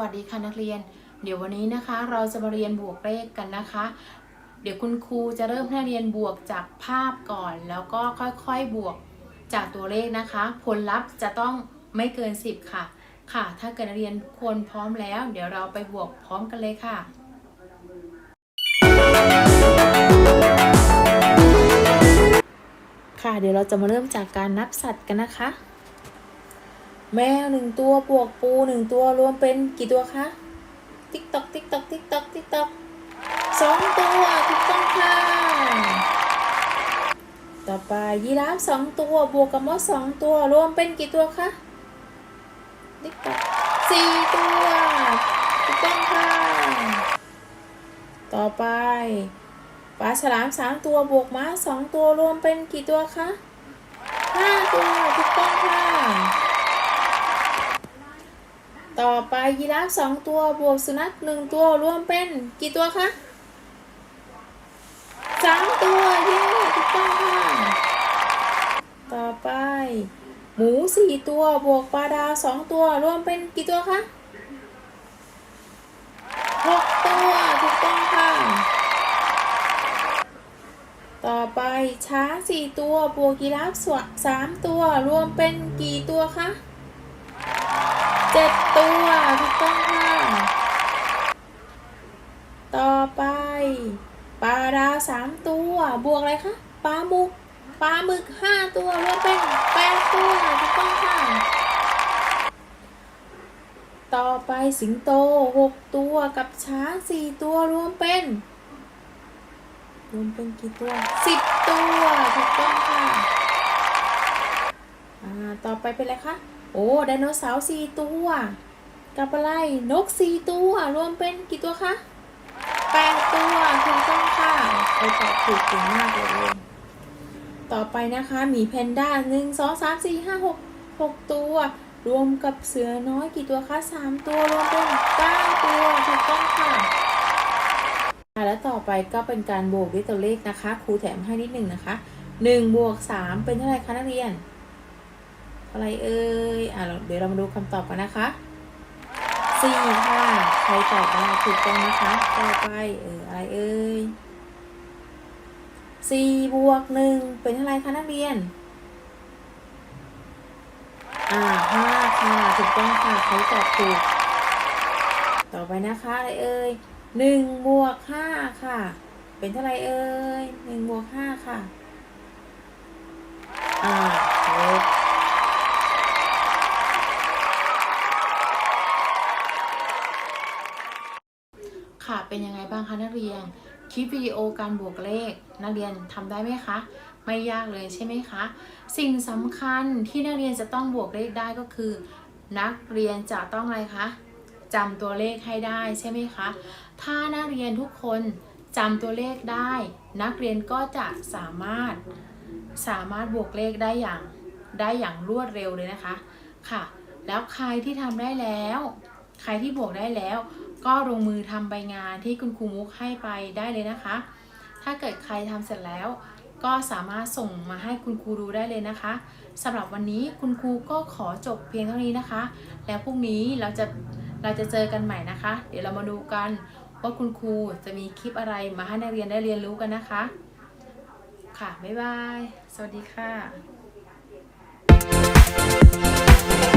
วัสดีค่ะนักเรียน เดี๋ยววันนี้นะคะ เราจะมาเรียนบวกเลขกันนะคะ เดี๋ยวคุณครูจะเริ่มให้เรียนบวกจากภาพก่อน แล้วก็ค่อยๆบวกจากตัวเลขนะคะ ผลลัพธ์จะต้องไม่เกิน 10 ค่ะ ค่ะ ถ้าเกิดเรียนควรพร้อมแล้ว เดี๋ยวเราไปบวกพร้อมกันเลยค่ะค่ะเดี๋ยวเราจะมาเริ่มจากการนับสัตว์กันนะคะ แมวหนึ่งตัวบวกปูหนึ่งตัวรวมเป็นกี่ตัวคะ ติ๊กตอกติ๊กตอกติ๊กตอกติ๊กตอกสองตัวถูกต้องค่ะ ต่อไปยีราฟสองตัวบวกกับมดสองตัวรวมเป็นกี่ตัวคะ ติ๊กตอกสี่ตัวถูกต้องค่ะ ต่อไปปลาฉลามสามตัวบวกม้าสองตัวรวมเป็นกี่ตัวคะห้าตัวถูกต้องค่ะ ต่ อไปยีราฟสองตัวบวกสุนัขหนึ่งตัวรวมเป็นกี่ตัวคะสามตัวเย้ถูกต้องค่ะต่อไป หมูสี่ตัวบวกปลาดาวสองตัวรวมเป็นกี่ตัวคะหกตัวถูกต้องค่ะ ต่อไปช้างสี่ตัวบวกยีราฟสวสามตัวรวมเป็นกี่ตัวคะ เจ็ดตัวถูกต้องค่ะ ต่อไปปลาดาวสามตัว บวกอะไรคะปลาหมึกปลาหมึกห้าตัวรวมเป็นแปดตัวถูกต้องค่ะ ต่อไปสิงโตหกตัวกับช้างสี่ตัวรวมเป็นรวมเป็นกี่ตัวสิบตัวถูกต้องค่ะ อ่า ต่อไปเป็นอะไรคะ โอ้ไดโนเสาร์สี่ตัวกับอะไรนกสี่ตัว รวมเป็นกี่ตัวคะแปดตัวถูกต้องค่ะไปตอบถูกเก่งมากเลยต่อไปนะคะหมีแพนด้าหนึ่งสองสามสี่ห้าหกหกตัว รวมกับเสือน้อยกี่ตัวคะสามตัวรวมเป็นเก้าตัวถูกต้องค่ะและต่อไปก็เป็นการบวกด้วยตัวเลขนะคะ ครูแถมให้นิดหนึ่งนะคะหนึ่งบวกสามเป็นเท่าไหร่คะนักเรียน อะไรเอ่ยอะเราเดี๋ยวเรามาดูคำตอบกันนะคะสี่ค่ะ ใครตอบได้ถูกต้องนะคะต่อไปเอออะไรเอ่ยสี่บวกหนึ่งเป็นเท่าไรคะนักเรียน อ่าห้าค่ะถูกต้องค่ะใครตอบถูก ต่อไปนะคะอะไรเอ่ยหนึ่งบวกห้าค่ะ เป็นเท่าไรเอ่ยหนึ่งบวกห้าค่ะ อ่าหก ค่ะเป็นยังไงบ้างคะนักเรียนคลิปวิดีโอการบวกเลข นักเรียนทำได้ไหมคะ ไม่ยากเลยใช่ไหมคะ สิ่งสำคัญที่นักเรียนจะต้องบวกเลขได้ก็คือ นักเรียนจะต้องอะไรคะจำตัวเลขให้ได้ใช่ไหมคะ ถ้านักเรียนทุกคนจำตัวเลขได้ นักเรียนก็จะสามารถสามารถบวกเลขได้อย่างได้อย่างรวดเร็วเลยนะคะค่ะ แล้วใครที่ทำได้แล้ว ใครที่บวกได้แล้ว ก็ลงมือทำใบงานที่คุณครูมุกให้ไปได้เลยนะคะ ถ้าเกิดใครทำเสร็จแล้ว ก็สามารถส่งมาให้คุณครูดูได้เลยนะคะสำหรับวันนี้คุณครูก็ขอจบเพียงเท่านี้นะคะ แล้วพรุ่งนี้เราจะเราจะเจอกันใหม่นะคะ เดี๋ยวเรามาดูกันว่าคุณครูจะมีคลิปอะไรมาให้นักเรียนได้เรียนรู้กันนะคะ ค่ะ บ๊ายบาย สวัสดีค่ะ